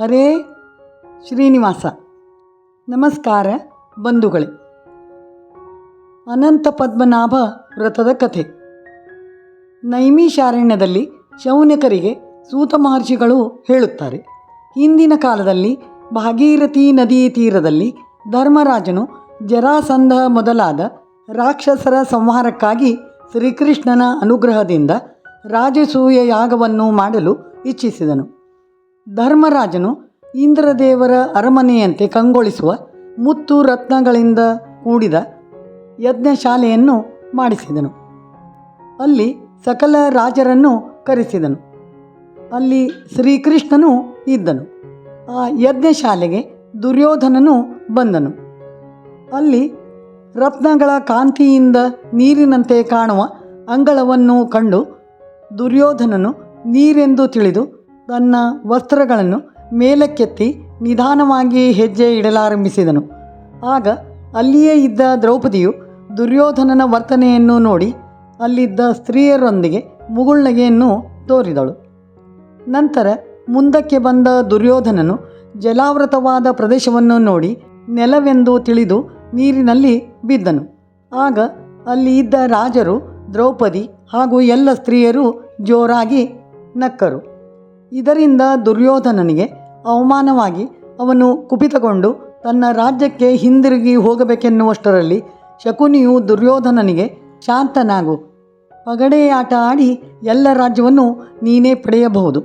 ಹರೇ ಶ್ರೀನಿವಾಸ. ನಮಸ್ಕಾರ ಬಂಧುಗಳೇ. ಅನಂತ ಪದ್ಮನಾಭ ವ್ರತದ ಕಥೆ. ನೈಮಿಷಾರಣ್ಯದಲ್ಲಿ ಶೌನಕರಿಗೆ ಸೂತ ಮಹರ್ಷಿಗಳು ಹೇಳುತ್ತಾರೆ. ಹಿಂದಿನ ಕಾಲದಲ್ಲಿ ಭಾಗೀರಥಿ ನದಿ ತೀರದಲ್ಲಿ ಧರ್ಮರಾಜನು ಜರಾಸಂಧ ಮೊದಲಾದ ರಾಕ್ಷಸರ ಸಂಹಾರಕ್ಕಾಗಿ ಶ್ರೀಕೃಷ್ಣನ ಅನುಗ್ರಹದಿಂದ ರಾಜಸೂಯ ಯಾಗವನ್ನು ಮಾಡಲು ಇಚ್ಛಿಸಿದನು. ಧರ್ಮರಾಜನು ಇಂದ್ರದೇವರ ಅರಮನೆಯಂತೆ ಕಂಗೊಳಿಸುವ ಮುತ್ತು ರತ್ನಗಳಿಂದ ಕೂಡಿದ ಯಜ್ಞಶಾಲೆಯನ್ನು ಮಾಡಿಸಿದನು. ಅಲ್ಲಿ ಸಕಲ ರಾಜರನ್ನು ಕರೆಸಿದನು. ಅಲ್ಲಿ ಶ್ರೀಕೃಷ್ಣನು ಇದ್ದನು. ಆ ಯಜ್ಞಶಾಲೆಗೆ ದುರ್ಯೋಧನನು ಬಂದನು. ಅಲ್ಲಿ ರತ್ನಗಳ ಕಾಂತಿಯಿಂದ ನೀರಿನಂತೆ ಕಾಣುವ ಅಂಗಳವನ್ನು ಕಂಡು ದುರ್ಯೋಧನನು ನೀರೆಂದು ತಿಳಿದು ತನ್ನ ವಸ್ತ್ರಗಳನ್ನು ಮೇಲಕ್ಕೆತ್ತಿ ನಿಧಾನವಾಗಿ ಹೆಜ್ಜೆ ಇಡಲಾರಂಭಿಸಿದನು. ಆಗ ಅಲ್ಲಿಯೇ ಇದ್ದ ದ್ರೌಪದಿಯು ದುರ್ಯೋಧನನ ವರ್ತನೆಯನ್ನು ನೋಡಿ ಅಲ್ಲಿದ್ದ ಸ್ತ್ರೀಯರೊಂದಿಗೆ ಮುಗುಳ್ನಗೆಯನ್ನು ತೋರಿದಳು. ನಂತರ ಮುಂದಕ್ಕೆ ಬಂದ ದುರ್ಯೋಧನನು ಜಲಾವೃತವಾದ ಪ್ರದೇಶವನ್ನು ನೋಡಿ ನೆಲವೆಂದು ತಿಳಿದು ನೀರಿನಲ್ಲಿ ಬಿದ್ದನು. ಆಗ ಅಲ್ಲಿ ಇದ್ದ ರಾಜರು, ದ್ರೌಪದಿ ಹಾಗೂ ಎಲ್ಲ ಸ್ತ್ರೀಯರು ಜೋರಾಗಿ ನಕ್ಕರು. ಇದರಿಂದ ದುರ್ಯೋಧನನಿಗೆ ಅವಮಾನವಾಗಿ ಅವನು ಕುಪಿತಗೊಂಡು ತನ್ನ ರಾಜ್ಯಕ್ಕೆ ಹಿಂದಿರುಗಿ ಹೋಗಬೇಕೆನ್ನುವಷ್ಟರಲ್ಲಿ ಶಕುನಿಯು ದುರ್ಯೋಧನನಿಗೆ ಶಾಂತನಾಗು. ಪಗಡೆಯಾಟ ಆಡಿ ಎಲ್ಲ ರಾಜ್ಯವನ್ನು ನೀನೇ ಪಡೆಯಬಹುದು.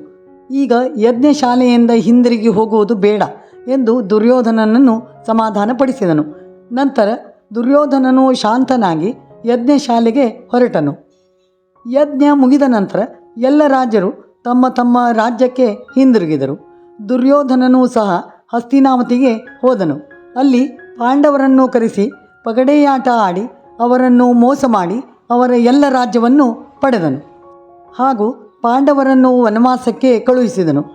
ಈಗ ಯಜ್ಞಶಾಲೆಯಿಂದ ಹಿಂದಿರುಗಿ ಹೋಗುವುದು ಬೇಡ ಎಂದು ದುರ್ಯೋಧನನನ್ನು ಸಮಾಧಾನಪಡಿಸಿದನು. ನಂತರ ದುರ್ಯೋಧನನು ಶಾಂತನಾಗಿ ಯಜ್ಞಶಾಲೆಗೆ ಹೊರಟನು. ಯಜ್ಞ ಮುಗಿದ ನಂತರ ಎಲ್ಲ ರಾಜರು ತಮ್ಮ ತಮ್ಮ ರಾಜ್ಯಕ್ಕೆ ಹಿಂದಿರುಗಿದರು. ದುರ್ಯೋಧನನೂ ಸಹ ಹಸ್ತಿನಾವತಿಗೆ ಹೋದನು. ಅಲ್ಲಿ ಪಾಂಡವರನ್ನು ಕರೆಸಿ ಪಗಡೆಯಾಟ ಆಡಿ ಅವರನ್ನು ಮೋಸ ಮಾಡಿ ಅವರ ಎಲ್ಲ ರಾಜ್ಯವನ್ನು ಪಡೆದನು. ಹಾಗೂ ಪಾಂಡವರನ್ನು ವನವಾಸಕ್ಕೆ ಕಳುಹಿಸಿದನು.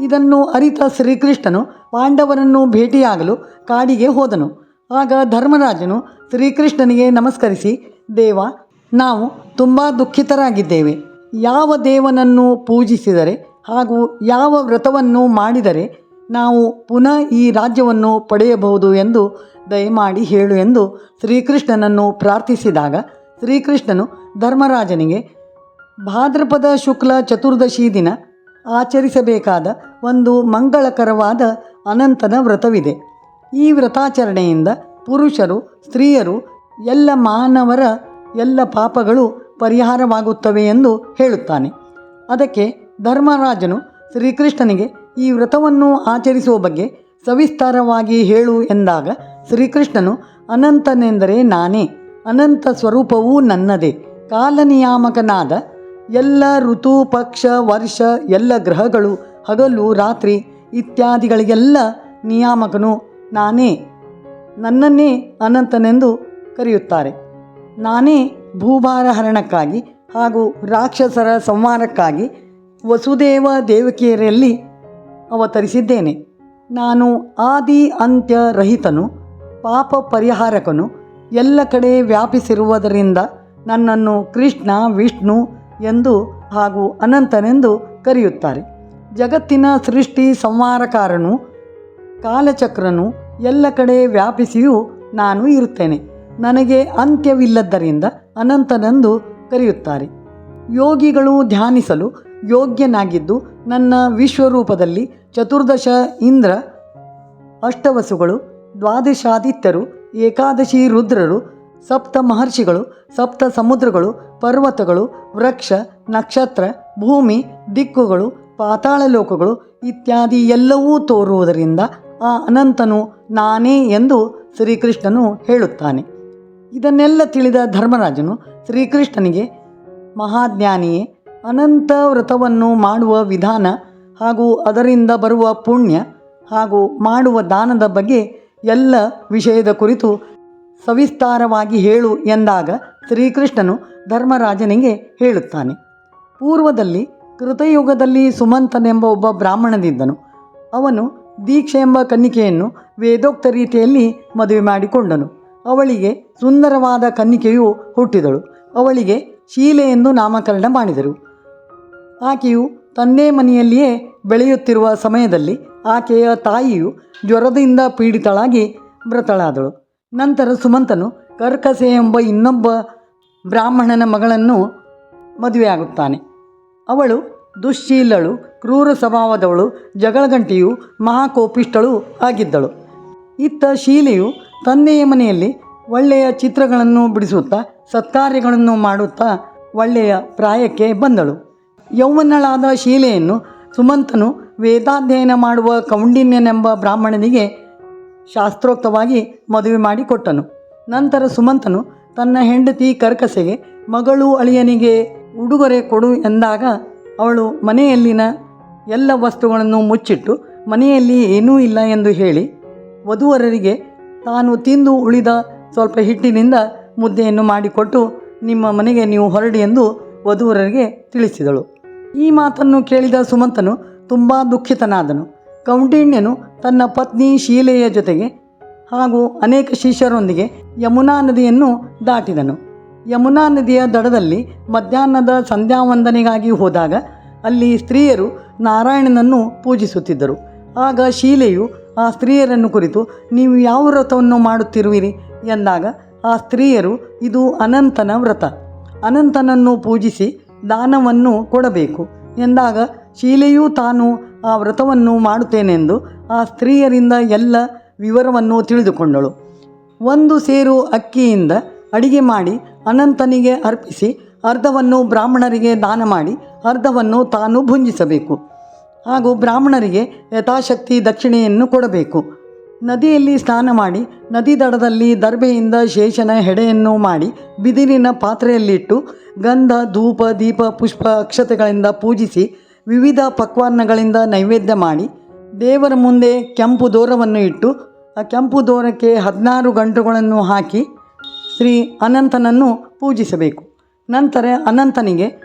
ಇದನ್ನು ಅರಿತ ಶ್ರೀಕೃಷ್ಣನು ಪಾಂಡವರನ್ನು ಭೇಟಿಯಾಗಲು ಕಾಡಿಗೆ ಹೋದನು. ಆಗ ಧರ್ಮರಾಜನು ಶ್ರೀಕೃಷ್ಣನಿಗೆ ನಮಸ್ಕರಿಸಿ, ದೇವ, ನಾವು ತುಂಬ ದುಃಖಿತರಾಗಿದ್ದೇವೆ. ಯಾವ ದೇವನನ್ನು ಪೂಜಿಸಿದರೆ ಹಾಗೂ ಯಾವ ವ್ರತವನ್ನು ಮಾಡಿದರೆ ನಾವು ಪುನಃ ಈ ರಾಜ್ಯವನ್ನು ಪಡೆಯಬಹುದು ಎಂದು ದಯಮಾಡಿ ಹೇಳು ಎಂದು ಶ್ರೀಕೃಷ್ಣನನ್ನು ಪ್ರಾರ್ಥಿಸಿದಾಗ ಶ್ರೀಕೃಷ್ಣನು ಧರ್ಮರಾಜನಿಗೆ, ಭಾದ್ರಪದ ಶುಕ್ಲ ಚತುರ್ದಶಿ ದಿನ ಆಚರಿಸಬೇಕಾದ ಒಂದು ಮಂಗಳಕರವಾದ ಅನಂತನ ವ್ರತವಿದೆ. ಈ ವ್ರತಾಚರಣೆಯಿಂದ ಪುರುಷರು, ಸ್ತ್ರೀಯರು, ಎಲ್ಲ ಮಾನವರ ಎಲ್ಲ ಪಾಪಗಳು ಪರಿಹಾರವಾಗುತ್ತವೆ ಎಂದು ಹೇಳುತ್ತಾನೆ. ಅದಕ್ಕೆ ಧರ್ಮರಾಜನು ಶ್ರೀಕೃಷ್ಣನಿಗೆ ಈ ವ್ರತವನ್ನು ಆಚರಿಸುವ ಬಗ್ಗೆ ಸವಿಸ್ತಾರವಾಗಿ ಹೇಳು ಎಂದಾಗ ಶ್ರೀಕೃಷ್ಣನು, ಅನಂತನೆಂದರೆ ನಾನೇ, ಅನಂತ ಸ್ವರೂಪವೂ ನನ್ನದೇ, ಕಾಲನಿಯಾಮಕನಾದ ಎಲ್ಲ ಋತು, ಪಕ್ಷ, ವರ್ಷ, ಎಲ್ಲ ಗ್ರಹಗಳು, ಹಗಲು, ರಾತ್ರಿ ಇತ್ಯಾದಿಗಳಿಗೆಲ್ಲ ನಿಯಾಮಕನು ನಾನೇ, ನನ್ನನ್ನೇ ಅನಂತನೆಂದು ಕರೆಯುತ್ತಾರೆ. ನಾನೇ ಭೂಭಾರ ಹರಣಕ್ಕಾಗಿ ಹಾಗೂ ರಾಕ್ಷಸರ ಸಂಹಾರಕ್ಕಾಗಿ ವಸುದೇವ ದೇವಕಿಯರಲ್ಲಿ ಅವತರಿಸಿದ್ದೇನೆ. ನಾನು ಆದಿ ಅಂತ್ಯ ರಹಿತನು, ಪಾಪ ಪರಿಹಾರಕನು, ಎಲ್ಲ ಕಡೆ ವ್ಯಾಪಿಸಿರುವುದರಿಂದ ನನ್ನನ್ನು ಕೃಷ್ಣ, ವಿಷ್ಣು ಎಂದು ಹಾಗೂ ಅನಂತನೆಂದು ಕರೆಯುತ್ತಾರೆ. ಜಗತ್ತಿನ ಸೃಷ್ಟಿ ಸಂಹಾರಕಾರನು, ಕಾಲಚಕ್ರನು, ಎಲ್ಲ ಕಡೆ ವ್ಯಾಪಿಸಿಯೂ ನಾನು ಇರುತ್ತೇನೆ. ನನಗೆ ಅಂತ್ಯವಿಲ್ಲದ್ದರಿಂದ ಅನಂತನೆಂದು ಕರೆಯುತ್ತಾರೆ. ಯೋಗಿಗಳು ಧ್ಯಾನಿಸಲು ಯೋಗ್ಯನಾಗಿದ್ದು ನನ್ನ ವಿಶ್ವರೂಪದಲ್ಲಿ ಚತುರ್ದಶ ಇಂದ್ರ, ಅಷ್ಟವಸುಗಳು, ದ್ವಾದಶಾದಿತ್ಯರು, ಏಕಾದಶಿ ರುದ್ರರು, ಸಪ್ತ ಮಹರ್ಷಿಗಳು, ಸಪ್ತ ಸಮುದ್ರಗಳು, ಪರ್ವತಗಳು, ವೃಕ್ಷ, ನಕ್ಷತ್ರ, ಭೂಮಿ, ದಿಕ್ಕುಗಳು, ಪಾತಾಳ ಲೋಕಗಳು ಇತ್ಯಾದಿ ಎಲ್ಲವೂ ತೋರುವುದರಿಂದ ಆ ಅನಂತನು ನಾನೇ ಎಂದು ಶ್ರೀಕೃಷ್ಣನು ಹೇಳುತ್ತಾನೆ. ಇದನ್ನೆಲ್ಲ ತಿಳಿದ ಧರ್ಮರಾಜನು ಶ್ರೀಕೃಷ್ಣನಿಗೆ, ಮಹಾಜ್ಞಾನಿಯೇ, ಅನಂತ ವ್ರತವನ್ನು ಮಾಡುವ ವಿಧಾನ ಹಾಗೂ ಅದರಿಂದ ಬರುವ ಪುಣ್ಯ ಹಾಗೂ ಮಾಡುವ ದಾನದ ಬಗ್ಗೆ ಎಲ್ಲ ವಿಷಯದ ಕುರಿತು ಸವಿಸ್ತಾರವಾಗಿ ಹೇಳು ಎಂದಾಗ ಶ್ರೀಕೃಷ್ಣನು ಧರ್ಮರಾಜನಿಗೆ ಹೇಳುತ್ತಾನೆ, ಪೂರ್ವದಲ್ಲಿ ಕೃತಯುಗದಲ್ಲಿ ಸುಮಂತನೆಂಬ ಒಬ್ಬ ಬ್ರಾಹ್ಮಣನಿದ್ದನು. ಅವನು ದೀಕ್ಷೆ ಎಂಬ ಕನ್ನಿಕೆಯನ್ನು ವೇದೋಕ್ತ ರೀತಿಯಲ್ಲಿ ಮದುವೆ ಮಾಡಿಕೊಂಡನು. ಅವಳಿಗೆ ಸುಂದರವಾದ ಕನ್ನಿಕೆಯು ಹುಟ್ಟಿದಳು. ಅವಳಿಗೆ ಶೀಲೆ ಎಂದು ನಾಮಕರಣ ಮಾಡಿದರು. ಆಕೆಯು ತಂದೆ ಮನೆಯಲ್ಲಿಯೇ ಬೆಳೆಯುತ್ತಿರುವ ಸಮಯದಲ್ಲಿ ಆಕೆಯ ತಾಯಿಯು ಜ್ವರದಿಂದ ಪೀಡಿತಳಾಗಿ ಮೃತಳಾದಳು. ನಂತರ ಸುಮಂತನು ಕರ್ಕಸೆ ಎಂಬ ಇನ್ನೊಬ್ಬ ಬ್ರಾಹ್ಮಣನ ಮಗಳನ್ನು ಮದುವೆಯಾಗುತ್ತಾನೆ. ಅವಳು ದುಶ್ಶೀಲಳು, ಕ್ರೂರ ಸ್ವಭಾವದವಳು, ಜಗಳಗಂಟಿಯು ಮಹಾಕೋಪಿಷ್ಟಳು ಆಗಿದ್ದಳು. ಇತ್ತ ಶೀಲೆಯು ತಂದೆಯ ಮನೆಯಲ್ಲಿ ಒಳ್ಳೆಯ ಚಿತ್ರಗಳನ್ನು ಬಿಡಿಸುತ್ತಾ ಸತ್ಕಾರ್ಯಗಳನ್ನು ಮಾಡುತ್ತಾ ಒಳ್ಳೆಯ ಪ್ರಾಯಕ್ಕೆ ಬಂದಳು. ಯೌವನಳಾದ ಶೀಲೆಯನ್ನು ಸುಮಂತನು ವೇದಾಧ್ಯಯನ ಮಾಡುವ ಕೌಂಡಿನ್ಯನೆಂಬ ಬ್ರಾಹ್ಮಣನಿಗೆ ಶಾಸ್ತ್ರೋಕ್ತವಾಗಿ ಮದುವೆ ಮಾಡಿಕೊಟ್ಟನು. ನಂತರ ಸುಮಂತನು ತನ್ನ ಹೆಂಡತಿ ಕರ್ಕಸೆಗೆ, ಮಗಳು ಅಳಿಯನಿಗೆ ಉಡುಗೊರೆ ಕೊಡು ಎಂದಾಗ ಅವಳು ಮನೆಯಲ್ಲಿನ ಎಲ್ಲ ವಸ್ತುಗಳನ್ನು ಮುಚ್ಚಿಟ್ಟು ಮನೆಯಲ್ಲಿ ಏನೂ ಇಲ್ಲ ಎಂದು ಹೇಳಿ ವಧುವರರಿಗೆ ತಾನು ತಿಂದು ಉಳಿದ ಸ್ವಲ್ಪ ಹಿಟ್ಟಿನಿಂದ ಮುದ್ದೆಯನ್ನು ಮಾಡಿಕೊಟ್ಟು ನಿಮ್ಮ ಮನೆಗೆ ನೀವು ಹೊರಡಿ ಎಂದು ವಧುವರರಿಗೆ ತಿಳಿಸಿದಳು. ಈ ಮಾತನ್ನು ಕೇಳಿದ ಸುಮಂತನು ತುಂಬ ದುಃಖಿತನಾದನು. ಕೌಂಡಿಣ್ಯನು ತನ್ನ ಪತ್ನಿ ಶೀಲೆಯ ಜೊತೆಗೆ ಹಾಗೂ ಅನೇಕ ಶಿಷ್ಯರೊಂದಿಗೆ ಯಮುನಾ ನದಿಯನ್ನು ದಾಟಿದನು. ಯಮುನಾ ನದಿಯ ದಡದಲ್ಲಿ ಮಧ್ಯಾಹ್ನದ ಸಂಧ್ಯಾವಂದನೆಗಾಗಿ ಹೋದಾಗ ಅಲ್ಲಿ ಸ್ತ್ರೀಯರು ನಾರಾಯಣನನ್ನು ಪೂಜಿಸುತ್ತಿದ್ದರು. ಆಗ ಶೀಲೆಯು ಆ ಸ್ತ್ರೀಯರನ್ನು ಕುರಿತು ನೀವು ಯಾವ ವ್ರತವನ್ನು ಮಾಡುತ್ತಿರುವಿರಿ? ಎಂದಾಗ, ಆ ಸ್ತ್ರೀಯರು, ಇದು ಅನಂತನ ವ್ರತ. ಅನಂತನನ್ನು ಪೂಜಿಸಿ ದಾನವನ್ನು ಕೊಡಬೇಕು. ಎಂದಾಗ, ಶೀಲೆಯೂ ತಾನು ಆ ವ್ರತವನ್ನು ಮಾಡುತ್ತೇನೆಂದು ಆ ಸ್ತ್ರೀಯರಿಂದ ಎಲ್ಲ ವಿವರವನ್ನು ತಿಳಿದುಕೊಂಡಳು. ಒಂದು ಸೇರು ಅಕ್ಕಿಯಿಂದ ಅಡಿಗೆ ಮಾಡಿ ಅನಂತನಿಗೆ ಅರ್ಪಿಸಿ, ಅರ್ಧವನ್ನು ಬ್ರಾಹ್ಮಣರಿಗೆ ದಾನ ಮಾಡಿ, ಅರ್ಧವನ್ನು ತಾನು ಭುಂಜಿಸಬೇಕು. ಹಾಗೂ ಬ್ರಾಹ್ಮಣರಿಗೆ ಯಥಾಶಕ್ತಿ ದಕ್ಷಿಣೆಯನ್ನು ಕೊಡಬೇಕು. ನದಿಯಲ್ಲಿ ಸ್ನಾನ ಮಾಡಿ, ನದಿ ದಡದಲ್ಲಿ ದರ್ಬೆಯಿಂದ ಶೇಷನ ಹೆಡೆಯನ್ನು ಮಾಡಿ, ಬಿದಿರಿನ ಪಾತ್ರೆಯಲ್ಲಿಟ್ಟು, ಗಂಧ, ಧೂಪ, ದೀಪ, ಪುಷ್ಪ, ಅಕ್ಷತೆಗಳಿಂದ ಪೂಜಿಸಿ, ವಿವಿಧ ಪಕ್ವಾನ್ನಗಳಿಂದ ನೈವೇದ್ಯ ಮಾಡಿ, ದೇವರ ಮುಂದೆ ಕೆಂಪು ದೋರವನ್ನು ಇಟ್ಟು, ಆ ಕೆಂಪು ದೋರಕ್ಕೆ ಹದಿನಾರು ಗಂಟುಗಳನ್ನು ಹಾಕಿ, ಶ್ರೀ ಅನಂತನನ್ನು ಪೂಜಿಸಬೇಕು. ನಂತರ ಅನಂತನಿಗೆ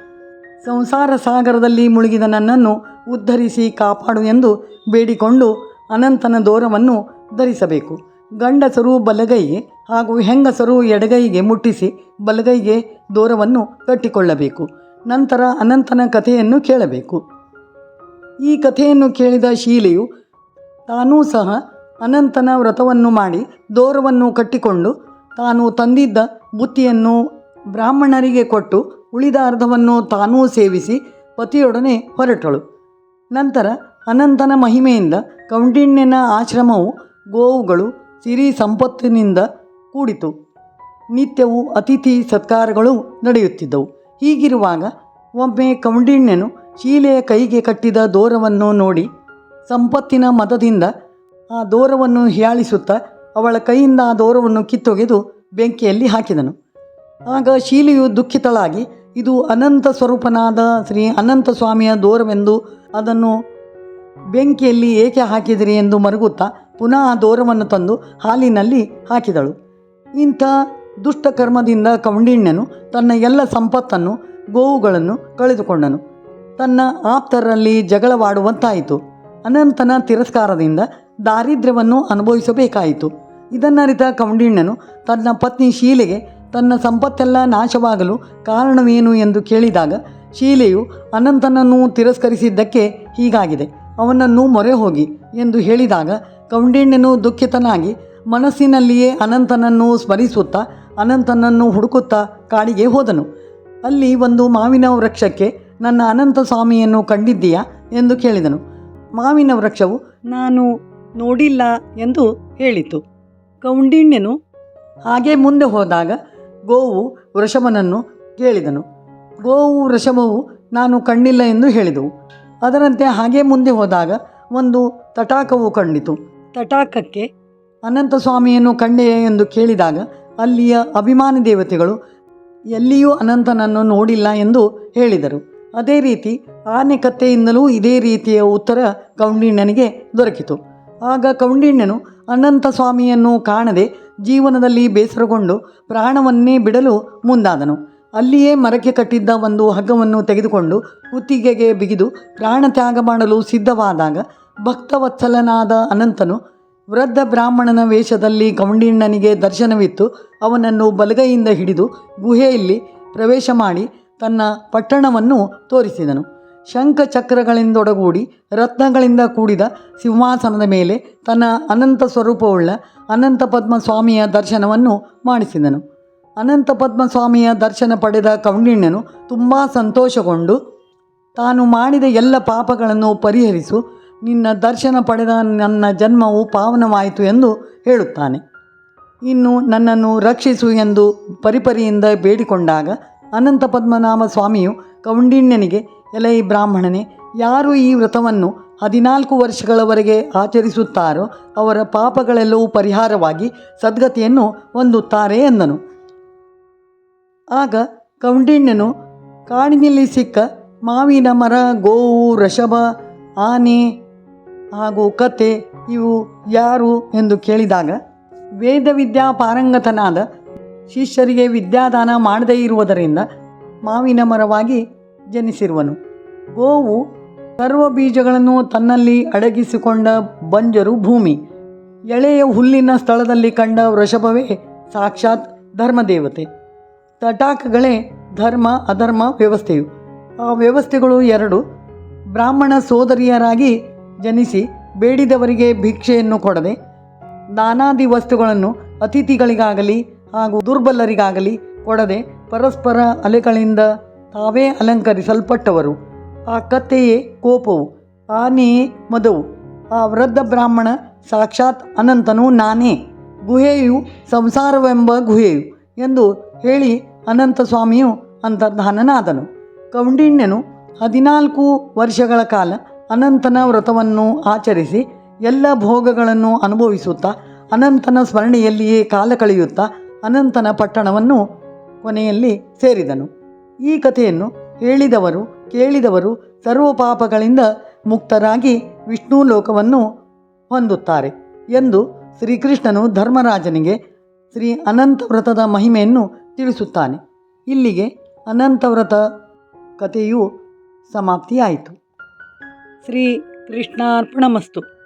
ಸಂಸಾರ ಸಾಗರದಲ್ಲಿ ಮುಳುಗಿದ ನನ್ನನ್ನು ಉದ್ಧರಿಸಿ ಕಾಪಾಡು ಎಂದು ಬೇಡಿಕೊಂಡು ಅನಂತನ ದೋರವನ್ನು ಧರಿಸಬೇಕು. ಗಂಡಸರು ಬಲಗೈಗೆ ಹಾಗೂ ಹೆಂಗಸರು ಎಡಗೈಗೆ ಮುಟ್ಟಿಸಿ ಬಲಗೈಗೆ ದೋರವನ್ನು ಕಟ್ಟಿಕೊಳ್ಳಬೇಕು. ನಂತರ ಅನಂತನ ಕಥೆಯನ್ನು ಕೇಳಬೇಕು. ಈ ಕಥೆಯನ್ನು ಕೇಳಿದ ಶೀಲೆಯು ತಾನೂ ಸಹ ಅನಂತನ ವ್ರತವನ್ನು ಮಾಡಿ ದೋರವನ್ನು ಕಟ್ಟಿಕೊಂಡು ತಾನು ತಂದಿದ್ದ ಬುತ್ತಿಯನ್ನು ಬ್ರಾಹ್ಮಣರಿಗೆ ಕೊಟ್ಟು ಉಳಿದ ಅರ್ಧವನ್ನು ತಾನೂ ಸೇವಿಸಿ ಪತಿಯೊಡನೆ ಹೊರಟಳು. ನಂತರ ಅನಂತನ ಮಹಿಮೆಯಿಂದ ಕೌಂಡಿಣ್ಯನ ಆಶ್ರಮವು ಗೋವುಗಳು ಸಿರಿ ಸಂಪತ್ತಿನಿಂದ ಕೂಡಿತು. ನಿತ್ಯವೂ ಅತಿಥಿ ಸತ್ಕಾರಗಳು ನಡೆಯುತ್ತಿದ್ದವು. ಹೀಗಿರುವಾಗ ಒಮ್ಮೆ ಕೌಂಡಿಣ್ಯನು ಶೀಲೆಯ ಕೈಗೆ ಕಟ್ಟಿದ ದೋರವನ್ನು ನೋಡಿ ಸಂಪತ್ತಿನ ಮದದಿಂದ ಆ ದೋರವನ್ನು ಹಿಯಾಳಿಸುತ್ತಾ ಅವಳ ಕೈಯಿಂದ ಆ ದೋರವನ್ನು ಕಿತ್ತೊಗೆದು ಬೆಂಕಿಯಲ್ಲಿ ಹಾಕಿದನು. ಆಗ ಶೀಲೆಯು ದುಃಖಿತಳಾಗಿ, ಇದು ಅನಂತ ಸ್ವರೂಪನಾದ ಶ್ರೀ ಅನಂತ ಸ್ವಾಮಿಯ ದೋರವೆಂದು ಅದನ್ನು ಬೆಂಕಿಯಲ್ಲಿ ಏಕೆ ಹಾಕಿದಿರಿ ಎಂದು ಮರುಗುತ್ತಾ ಪುನಃ ಆ ದೋರವನ್ನು ತಂದು ಹಾಲಿನಲ್ಲಿ ಹಾಕಿದಳು. ಇಂಥ ದುಷ್ಟಕರ್ಮದಿಂದ ಕೌಂಡಿಣ್ಯನು ತನ್ನ ಎಲ್ಲ ಸಂಪತ್ತನ್ನು, ಗೋವುಗಳನ್ನು ಕಳೆದುಕೊಂಡನು. ತನ್ನ ಆಪ್ತರಲ್ಲಿ ಜಗಳವಾಡುವಂತಾಯಿತು. ಅನಂತನ ತಿರಸ್ಕಾರದಿಂದ ದಾರಿದ್ರ್ಯವನ್ನು ಅನುಭವಿಸಬೇಕಾಯಿತು. ಇದನ್ನರಿತ ಕೌಂಡಿಣ್ಯನು ತನ್ನ ಪತ್ನಿ ಶೀಲೆಗೆ ತನ್ನ ಸಂಪತ್ತೆಲ್ಲ ನಾಶವಾಗಲು ಕಾರಣವೇನು ಎಂದು ಕೇಳಿದಾಗ ಶೀಲೆಯು ಅನಂತನನ್ನು ತಿರಸ್ಕರಿಸಿದ್ದಕ್ಕೆ ಹೀಗಾಗಿದೆ. ಅವನನ್ನು ಮೊರೆ ಹೋಗಿ ಎಂದು ಹೇಳಿದಾಗ ಕೌಂಡಿಣ್ಯನು ದುಃಖಿತನಾಗಿ ಮನಸ್ಸಿನಲ್ಲಿಯೇ ಅನಂತನನ್ನು ಸ್ಮರಿಸುತ್ತಾ ಅನಂತನನ್ನು ಹುಡುಕುತ್ತಾ ಕಾಡಿಗೆ ಹೋದನು. ಅಲ್ಲಿ ಒಂದು ಮಾವಿನ ವೃಕ್ಷಕ್ಕೆ ನನ್ನ ಅನಂತ ಸ್ವಾಮಿಯನ್ನು ಕಂಡಿದ್ದೀಯಾ ಎಂದು ಕೇಳಿದನು. ಮಾವಿನ ವೃಕ್ಷವು ನಾನು ನೋಡಿಲ್ಲ ಎಂದು ಹೇಳಿತು. ಕೌಂಡಿಣ್ಯನು ಹಾಗೆ ಮುಂದೆ ಹೋದಾಗ ಗೋವು ವೃಷಭನನ್ನು ಕೇಳಿದನು. ಗೋವು ವೃಷಭವು, ನಾನು ಕಣ್ಣಿಲ್ಲ ಎಂದು ಹೇಳಿದವು. ಅದರಂತೆ ಹಾಗೆ ಮುಂದೆ ಹೋದಾಗ ಒಂದು ತಟಾಕವು ಕಂಡಿತು. ತಟಾಕಕ್ಕೆ ಅನಂತ ಸ್ವಾಮಿಯನ್ನು ಕಂಡೆಯೇ ಎಂದು ಕೇಳಿದಾಗ ಅಲ್ಲಿಯ ಅಭಿಮಾನಿ ದೇವತೆಗಳು, ಎಲ್ಲಿಯೂ ಅನಂತನನ್ನು ನೋಡಿಲ್ಲ ಎಂದು ಹೇಳಿದರು. ಅದೇ ರೀತಿ ಆನೆ ಕತ್ತೆಯಿಂದಲೂ ಇದೇ ರೀತಿಯ ಉತ್ತರ ಕೌಂಡಿಣ್ಯನಿಗೆ ದೊರಕಿತು. ಆಗ ಕೌಂಡಿಣ್ಯನು ಅನಂತ ಸ್ವಾಮಿಯನ್ನು ಕಾಣದೆ ಜೀವನದಲ್ಲಿ ಬೇಸರಗೊಂಡು ಪ್ರಾಣವನ್ನೇ ಬಿಡಲು ಮುಂದಾದನು. ಅಲ್ಲಿಯೇ ಮರಕ್ಕೆ ಕಟ್ಟಿದ್ದ ಒಂದು ಹಗ್ಗವನ್ನು ತೆಗೆದುಕೊಂಡು ಕುತ್ತಿಗೆಗೆ ಬಿಗಿದು ಪ್ರಾಣ ತ್ಯಾಗ ಮಾಡಲು ಸಿದ್ಧವಾದಾಗ ಭಕ್ತವತ್ಸಲನಾದ ಅನಂತನು ವೃದ್ಧ ಬ್ರಾಹ್ಮಣನ ವೇಷದಲ್ಲಿ ಕೌಂಡಿಣ್ಣನಿಗೆ ದರ್ಶನವಿತ್ತು. ಅವನನ್ನು ಬಲಗೈಯಿಂದ ಹಿಡಿದು ಗುಹೆಯಲ್ಲಿ ಪ್ರವೇಶ ಮಾಡಿ ತನ್ನ ಪಟ್ಟಣವನ್ನು ತೋರಿಸಿದನು. ಶಂಖ ಚಕ್ರಗಳಿಂದೊಡಗೂಡಿ ರತ್ನಗಳಿಂದ ಕೂಡಿದ ಸಿಂಹಾಸನದ ಮೇಲೆ ತನ್ನ ಅನಂತ ಸ್ವರೂಪವುಳ್ಳ ಅನಂತ ಪದ್ಮಸ್ವಾಮಿಯ ದರ್ಶನವನ್ನು ಮಾಡಿಸಿದನು. ಅನಂತ ಪದ್ಮಸ್ವಾಮಿಯ ದರ್ಶನ ಪಡೆದ ಕೌಂಡಿಣ್ಯನು ತುಂಬ ಸಂತೋಷಗೊಂಡು, ತಾನು ಮಾಡಿದ ಎಲ್ಲ ಪಾಪಗಳನ್ನು ಪರಿಹರಿಸು, ನಿನ್ನ ದರ್ಶನ ಪಡೆದ ನನ್ನ ಜನ್ಮವು ಪಾವನವಾಯಿತು ಎಂದು ಹೇಳುತ್ತಾನೆ. ಇನ್ನು ನನ್ನನ್ನು ರಕ್ಷಿಸು ಎಂದು ಪರಿಪರಿಯಿಂದ ಬೇಡಿಕೊಂಡಾಗ ಅನಂತ ಪದ್ಮನಾಭ ಸ್ವಾಮಿಯು ಕೌಂಡಿಣ್ಯನಿಗೆ, ಎಲೈ ಬ್ರಾಹ್ಮಣನೇ, ಯಾರು ಈ ವ್ರತವನ್ನು ಹದಿನಾಲ್ಕು ವರ್ಷಗಳವರೆಗೆ ಆಚರಿಸುತ್ತಾರೋ ಅವರ ಪಾಪಗಳೆಲ್ಲವೂ ಪರಿಹಾರವಾಗಿ ಸದ್ಗತಿಯನ್ನು ಹೊಂದುತ್ತಾರೆ ಎಂದನು. ಆಗ ಕೌಂಡಿಣ್ಯನು, ಕಾಡಿನಲ್ಲಿ ಸಿಕ್ಕ ಮಾವಿನ ಮರ, ಗೋವು ರಷಭ ಆನೆ ಹಾಗೂ ಕತೆ ಇವು ಯಾರು? ಎಂದು ಕೇಳಿದಾಗ ವೇದವಿದ್ಯಾ ಪಾರಂಗತನಾದ ಶಿಷ್ಯರಿಗೆ ವಿದ್ಯಾದಾನ ಮಾಡದೇ ಇರುವುದರಿಂದ ಮಾವಿನ ಮರವಾಗಿ ಜನಿಸಿರುವನು. ಗೋವು ಸರ್ವ ಬೀಜಗಳನ್ನು ತನ್ನಲ್ಲಿ ಅಡಗಿಸಿಕೊಂಡ ಬಂಜರು ಭೂಮಿ. ಎಳೆಯ ಹುಲ್ಲಿನ ಸ್ಥಳದಲ್ಲಿ ಕಂಡ ವೃಷಭವೇ ಸಾಕ್ಷಾತ್ ಧರ್ಮದೇವತೆ. ತಟಾಕಗಳೇ ಧರ್ಮ, ಅಧರ್ಮ ವ್ಯವಸ್ಥೆಯು. ಆ ವ್ಯವಸ್ಥೆಗಳು ಎರಡು. ಬ್ರಾಹ್ಮಣ ಸೋದರಿಯರಾಗಿ ಜನಿಸಿ ಬೇಡಿದವರಿಗೆ ಭಿಕ್ಷೆಯನ್ನು ಕೊಡದೆ, ನಾನಾದಿ ವಸ್ತುಗಳನ್ನು ಅತಿಥಿಗಳಿಗಾಗಲಿ ಹಾಗೂ ದುರ್ಬಲರಿಗಾಗಲಿ ಕೊಡದೆ ಪರಸ್ಪರ ಅಲೆಗಳಿಂದ ತಾವೇ ಅಲಂಕರಿಸಲ್ಪಟ್ಟವರು. ಆ ಕತ್ತೆಯೇ ಕೋಪವು ಆನೆಯೇ ಮದವು. ಆ ವೃದ್ಧ ಬ್ರಾಹ್ಮಣ ಸಾಕ್ಷಾತ್ ಅನಂತನು ನಾನೇ. ಗುಹೆಯು ಸಂಸಾರವೆಂಬ ಗುಹೆಯು ಎಂದು ಹೇಳಿ ಅನಂತ ಸ್ವಾಮಿಯು ಅಂತರ್ಧಾನನಾದನು. ಕೌಂಡಿಣ್ಯನು ಹದಿನಾಲ್ಕು ವರ್ಷಗಳ ಕಾಲ ಅನಂತನ ವ್ರತವನ್ನು ಆಚರಿಸಿ ಎಲ್ಲ ಭೋಗಗಳನ್ನು ಅನುಭವಿಸುತ್ತಾ, ಅನಂತನ ಸ್ಮರಣೆಯಲ್ಲಿಯೇ ಕಾಲ ಕಳೆಯುತ್ತಾ ಅನಂತನ ಪಟ್ಟಣವನ್ನು ಕೊನೆಯಲ್ಲಿ ಸೇರಿದನು. ಈ ಕಥೆಯನ್ನು ಹೇಳಿದವರು, ಕೇಳಿದವರು ಸರ್ವ ಪಾಪಗಳಿಂದ ಮುಕ್ತರಾಗಿ ವಿಷ್ಣು ಲೋಕವನ್ನು ಹೊಂದುತ್ತಾರೆ ಎಂದು ಶ್ರೀಕೃಷ್ಣನು ಧರ್ಮರಾಜನಿಗೆ ಶ್ರೀ ಅನಂತ ವ್ರತದ ಮಹಿಮೆಯನ್ನು ತಿಳಿಸುತ್ತಾನೆ. ಇಲ್ಲಿಗೆ ಅನಂತ ವ್ರತ ಕಥೆಯು ಸಮಾಪ್ತಿಯಾಯಿತು. ಶ್ರೀ ಕೃಷ್ಣಾರ್ಪಣಮಸ್ತು